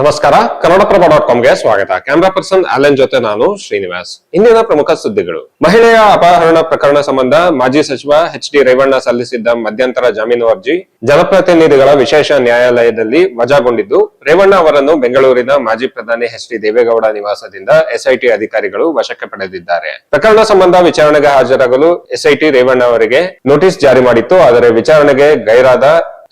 ನಮಸ್ಕಾರ. ಕನ್ನಡಪ್ರಭ ಡಾಟ್ ಕಾಮ್ಗೆ ಸ್ವಾಗತ. Camera person Allen ಜೊತೆ ನಾನು ಶ್ರೀನಿವಾಸ್. ಇಂದಿನ ಪ್ರಮುಖ ಸುದ್ದಿಗಳು. ಮಹಿಳೆಯ ಅಪಹರಣ ಪ್ರಕರಣ ಸಂಬಂಧ ಮಾಜಿ ಸಚಿವ ಎಚ್ ಡಿ ರೇವಣ್ಣ ಸಲ್ಲಿಸಿದ್ದ ಮಧ್ಯಂತರ ಜಾಮೀನು ಅರ್ಜಿ ಜನಪ್ರತಿನಿಧಿಗಳ ವಿಶೇಷ ನ್ಯಾಯಾಲಯದಲ್ಲಿ ವಜಾಗೊಂಡಿದ್ದು, ರೇವಣ್ಣ ಅವರನ್ನು ಬೆಂಗಳೂರಿನ ಮಾಜಿ ಪ್ರಧಾನಿ ಎಚ್ ಡಿ ದೇವೇಗೌಡ ನಿವಾಸದಿಂದ ಎಸ್ಐಟಿ ಅಧಿಕಾರಿಗಳು ವಶಕ್ಕೆ ಪಡೆದಿದ್ದಾರೆ. ಪ್ರಕರಣ ಸಂಬಂಧ ವಿಚಾರಣೆಗೆ ಹಾಜರಾಗಲು ಎಸ್ಐಟಿ ರೇವಣ್ಣ ಅವರಿಗೆ ನೋಟಿಸ್ ಜಾರಿ ಮಾಡಿತ್ತು. ಆದರೆ ವಿಚಾರಣೆಗೆ ಗೈರಾದ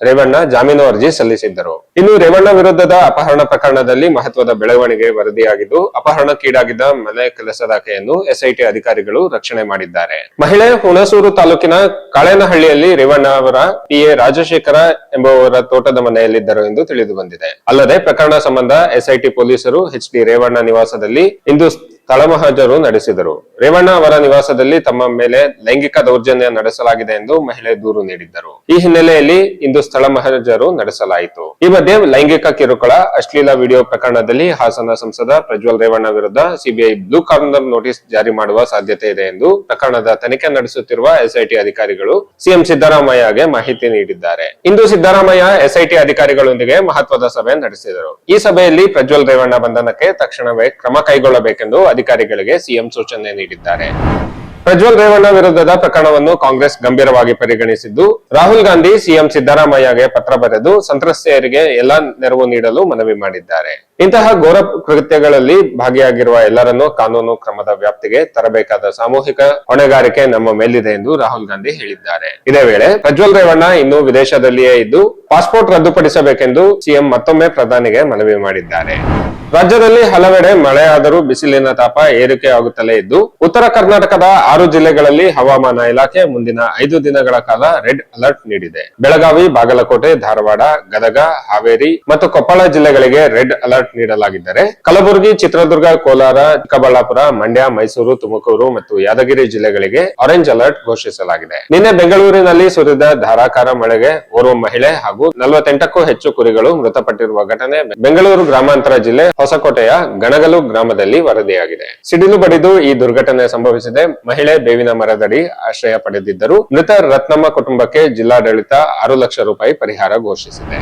ರೇವಣ್ಣ ಜಾಮೀನು ಅರ್ಜಿ ಸಲ್ಲಿಸಿದ್ದರು. ಇನ್ನು ರೇವಣ್ಣ ವಿರುದ್ಧದ ಅಪಹರಣ ಪ್ರಕರಣದಲ್ಲಿ ಮಹತ್ವದ ಬೆಳವಣಿಗೆ ವರದಿಯಾಗಿದ್ದು, ಅಪಹರಣಕ್ಕೀಡಾಗಿದ್ದ ಮನೆ ಕೆಲಸದಾಕೆಯನ್ನು ಎಸ್ಐಟಿ ಅಧಿಕಾರಿಗಳು ರಕ್ಷಣೆ ಮಾಡಿದ್ದಾರೆ. ಮಹಿಳೆ ಹುಣಸೂರು ತಾಲೂಕಿನ ಕಾಳೇನಹಳ್ಳಿಯಲ್ಲಿ ರೇವಣ್ಣ ಅವರ ಪಿಎ ರಾಜಶೇಖರ ಎಂಬುವರ ತೋಟದ ಮನೆಯಲ್ಲಿದ್ದರು ಎಂದು ತಿಳಿದು ಬಂದಿದೆ. ಅಲ್ಲದೆ ಪ್ರಕರಣ ಸಂಬಂಧ ಎಸ್ಐಟಿ ಪೊಲೀಸರು ಎಚ್ ಡಿ ರೇವಣ್ಣ ನಿವಾಸದಲ್ಲಿ ಇಂದು ಸ್ಥಳಮಹಜರು ನಡೆಸಿದರು. ರೇವಣ್ಣ ಅವರ ನಿವಾಸದಲ್ಲಿ ತಮ್ಮ ಮೇಲೆ ಲೈಂಗಿಕ ದೌರ್ಜನ್ಯ ನಡೆಸಲಾಗಿದೆ ಎಂದು ಮಹಿಳೆ ದೂರು ನೀಡಿದ್ದರು. ಈ ಹಿನ್ನೆಲೆಯಲ್ಲಿ ಇಂದು ಸ್ಥಳ ಮಹಜರು ನಡೆಸಲಾಯಿತು. ಈ ಮಧ್ಯೆ ಲೈಂಗಿಕ ಕಿರುಕುಳ, ಅಶ್ಲೀಲ ವಿಡಿಯೋ ಪ್ರಕರಣದಲ್ಲಿ ಹಾಸನ ಸಂಸದ ಪ್ರಜ್ವಲ್ ರೇವಣ್ಣ ವಿರುದ್ಧ ಸಿಬಿಐ ಬ್ಲೂ ಕಾರ್ನರ್ ನೋಟಿಸ್ ಜಾರಿ ಮಾಡುವ ಸಾಧ್ಯತೆ ಇದೆ ಎಂದು ಪ್ರಕರಣದ ತನಿಖೆ ನಡೆಸುತ್ತಿರುವ ಎಸ್ಐಟಿ ಅಧಿಕಾರಿಗಳು ಸಿಎಂ ಸಿದ್ದರಾಮಯ್ಯಗೆ ಮಾಹಿತಿ ನೀಡಿದ್ದಾರೆ. ಇಂದು ಸಿದ್ದರಾಮಯ್ಯ ಎಸ್ಐಟಿ ಅಧಿಕಾರಿಗಳೊಂದಿಗೆ ಮಹತ್ವದ ಸಭೆ ನಡೆಸಿದರು. ಈ ಸಭೆಯಲ್ಲಿ ಪ್ರಜ್ವಲ್ ರೇವಣ್ಣ ಬಂಧನಕ್ಕೆ ತಕ್ಷಣವೇ ಕ್ರಮ ಕೈಗೊಳ್ಳಬೇಕೆಂದು ಅಧಿಕಾರಿಗಳಿಗೆ ಸಿಎಂ ಸೂಚನೆ ನೀಡಿದ್ದಾರೆ. ಪ್ರಜ್ವಲ್ ರೇವಣ್ಣ ವಿರುದ್ಧದ ಪ್ರಕರಣವನ್ನು ಕಾಂಗ್ರೆಸ್ ಗಂಭೀರವಾಗಿ ಪರಿಗಣಿಸಿದ್ದು, ರಾಹುಲ್ ಗಾಂಧಿ ಸಿಎಂ ಸಿದ್ದರಾಮಯ್ಯಗೆ ಪತ್ರ ಬರೆದು ಸಂತ್ರಸ್ತೆಯರಿಗೆ ಎಲ್ಲಾ ನೆರವು ನೀಡಲು ಮನವಿ ಮಾಡಿದ್ದಾರೆ. ಇಂತಹ ಘೋರ ಕೃತ್ಯಗಳಲ್ಲಿ ಭಾಗಿಯಾಗಿರುವ ಎಲ್ಲರನ್ನೂ ಕಾನೂನು ಕ್ರಮದ ವ್ಯಾಪ್ತಿಗೆ ತರಬೇಕಾದ ಸಾಮೂಹಿಕ ಹೊಣೆಗಾರಿಕೆ ನಮ್ಮ ಮೇಲಿದೆ ಎಂದು ರಾಹುಲ್ ಗಾಂಧಿ ಹೇಳಿದ್ದಾರೆ. ಇದೇ ವೇಳೆ ಪ್ರಜ್ವಲ್ ರೇವಣ್ಣ ಇನ್ನು ವಿದೇಶದಲ್ಲಿಯೇ ಇದ್ದು, ಪಾಸ್ಪೋರ್ಟ್ ರದ್ದುಪಡಿಸಬೇಕೆಂದು ಸಿಎಂ ಮತ್ತೊಮ್ಮೆ ಪ್ರಧಾನಿಗೆ ಮನವಿ ಮಾಡಿದ್ದಾರೆ. ರಾಜ್ಯದಲ್ಲಿ ಹಲವೆಡೆ ಮಳೆಯಾದರೂ ಬಿಸಿಲಿನ ತಾಪ ಏರಿಕೆ ಆಗುತ್ತಲೇ ಇದ್ದು, ಉತ್ತರ ಕರ್ನಾಟಕದ ಆರು ಜಿಲ್ಲೆಗಳಲ್ಲಿ ಹವಾಮಾನ ಇಲಾಖೆ ಮುಂದಿನ ಐದು ದಿನಗಳ ಕಾಲ ರೆಡ್ ಅಲರ್ಟ್ ನೀಡಿದೆ. ಬೆಳಗಾವಿ, ಬಾಗಲಕೋಟೆ, ಧಾರವಾಡ, ಗದಗ, ಹಾವೇರಿ ಮತ್ತು ಕೊಪ್ಪಳ ಜಿಲ್ಲೆಗಳಿಗೆ ರೆಡ್ ಅಲರ್ಟ್ ನೀಡಲಾಗಿದ್ದರೆ, ಕಲಬುರಗಿ, ಚಿತ್ರದುರ್ಗ, ಕೋಲಾರ, ಚಿಕ್ಕಬಳ್ಳಾಪುರ, ಮಂಡ್ಯ, ಮೈಸೂರು, ತುಮಕೂರು ಮತ್ತು ಯಾದಗಿರಿ ಜಿಲ್ಲೆಗಳಿಗೆ ಆರೆಂಜ್ ಅಲರ್ಟ್ ಘೋಷಿಸಲಾಗಿದೆ. ನಿನ್ನೆ ಬೆಂಗಳೂರಿನಲ್ಲಿ ಸುರಿದ ಧಾರಾಕಾರ ಮಳೆಗೆ ಓರ್ವ ಮಹಿಳೆ ಹಾಗೂ ನಲವತ್ತೆಂಟಕ್ಕೂ ಹೆಚ್ಚು ಕುರಿಗಳು ಮೃತಪಟ್ಟಿರುವ ಘಟನೆ ಬೆಂಗಳೂರು ಗ್ರಾಮಾಂತರ ಜಿಲ್ಲೆ ಹೊಸಕೋಟೆಯ ಗಣಗಲು ಗ್ರಾಮದಲ್ಲಿ ವರದಿಯಾಗಿದೆ. ಸಿಡಿಲು ಬಡಿದು ಈ ದುರ್ಘಟನೆ ಸಂಭವಿಸಿದೆ. ಮಹಿಳೆ ಬೇವಿನ ಮರದಡಿ ಆಶ್ರಯ ಪಡೆದಿದ್ದರು. ಮೃತ ರತ್ನಮ್ಮ ಕುಟುಂಬಕ್ಕೆ ಜಿಲ್ಲಾಡಳಿತ ಆರು ಲಕ್ಷ ರೂಪಾಯಿ ಪರಿಹಾರ ಘೋಷಿಸಿದೆ.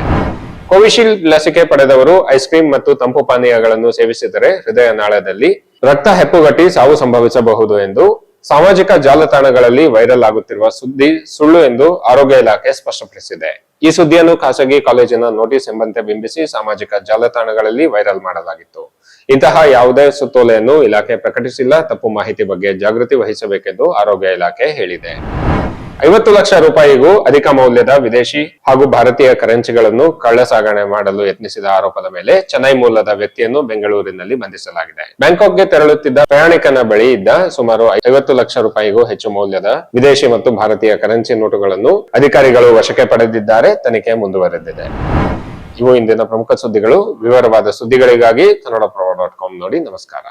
ಕೋವಿಶೀಲ್ಡ್ ಲಸಿಕೆ ಪಡೆದವರು ಐಸ್ ಮತ್ತು ತಂಪು ಪಾನೀಯಗಳನ್ನು ಸೇವಿಸಿದರೆ ಹೃದಯ ನಾಳದಲ್ಲಿ ರಕ್ತ ಹೆಪ್ಪುಗಟ್ಟಿ ಸಾವು ಸಂಭವಿಸಬಹುದು ಎಂದು ಸಾಮಾಜಿಕ ಜಾಲತಾಣಗಳಲ್ಲಿ ವೈರಲ್ ಆಗುತ್ತಿರುವ ಸುದ್ದಿ ಸುಳ್ಳು ಎಂದು ಆರೋಗ್ಯ ಇಲಾಖೆ ಸ್ಪಷ್ಟಪಡಿಸಿದೆ. ಈ ಸುದ್ದಿಯನ್ನು ಖಾಸಗಿ ಕಾಲೇಜಿನ ನೋಟಿಸ್ ಎಂಬಂತೆ ಬಿಂಬಿಸಿ ಸಾಮಾಜಿಕ ಜಾಲತಾಣಗಳಲ್ಲಿ ವೈರಲ್ ಮಾಡಲಾಗಿತ್ತು. ಇಂತಹ ಯಾವುದೇ ಸುತ್ತೋಲೆಯನ್ನು ಇಲಾಖೆ ಪ್ರಕಟಿಸಿಲ್ಲ. ತಪ್ಪು ಮಾಹಿತಿ ಬಗ್ಗೆ ಜಾಗೃತಿ ವಹಿಸಬೇಕೆಂದು ಆರೋಗ್ಯ ಇಲಾಖೆ ಹೇಳಿದೆ. ಐವತ್ತು ಲಕ್ಷ ರೂಪಾಯಿಗೂ ಅಧಿಕ ಮೌಲ್ಯದ ವಿದೇಶಿ ಹಾಗೂ ಭಾರತೀಯ ಕರೆನ್ಸಿಗಳನ್ನು ಕಳ್ಳಸಾಗಣೆ ಮಾಡಲು ಯತ್ನಿಸಿದ ಆರೋಪದ ಮೇಲೆ ಚೆನ್ನೈ ಮೂಲದ ವ್ಯಕ್ತಿಯನ್ನು ಬೆಂಗಳೂರಿನಲ್ಲಿ ಬಂಧಿಸಲಾಗಿದೆ. ಬ್ಯಾಂಕಾಕ್ಗೆ ತೆರಳುತ್ತಿದ್ದ ಪ್ರಯಾಣಿಕನ ಬಳಿ ಇದ್ದ ಸುಮಾರು ಐವತ್ತು ಲಕ್ಷ ರೂಪಾಯಿಗೂ ಹೆಚ್ಚು ಮೌಲ್ಯದ ವಿದೇಶಿ ಮತ್ತು ಭಾರತೀಯ ಕರೆನ್ಸಿ ನೋಟುಗಳನ್ನು ಅಧಿಕಾರಿಗಳು ವಶಕ್ಕೆ ಪಡೆದಿದ್ದಾರೆ, ತನಿಖೆ ಮುಂದುವರೆದಿದೆ. ಇವು ಇಂದಿನ ಪ್ರಮುಖ ಸುದ್ದಿಗಳು. ವಿವರವಾದ ಸುದ್ದಿಗಳಿಗಾಗಿ ಕನ್ನಡ ಡಾಟ್ ಕಾಮ್ ನೋಡಿ ನಮಸ್ಕಾರ.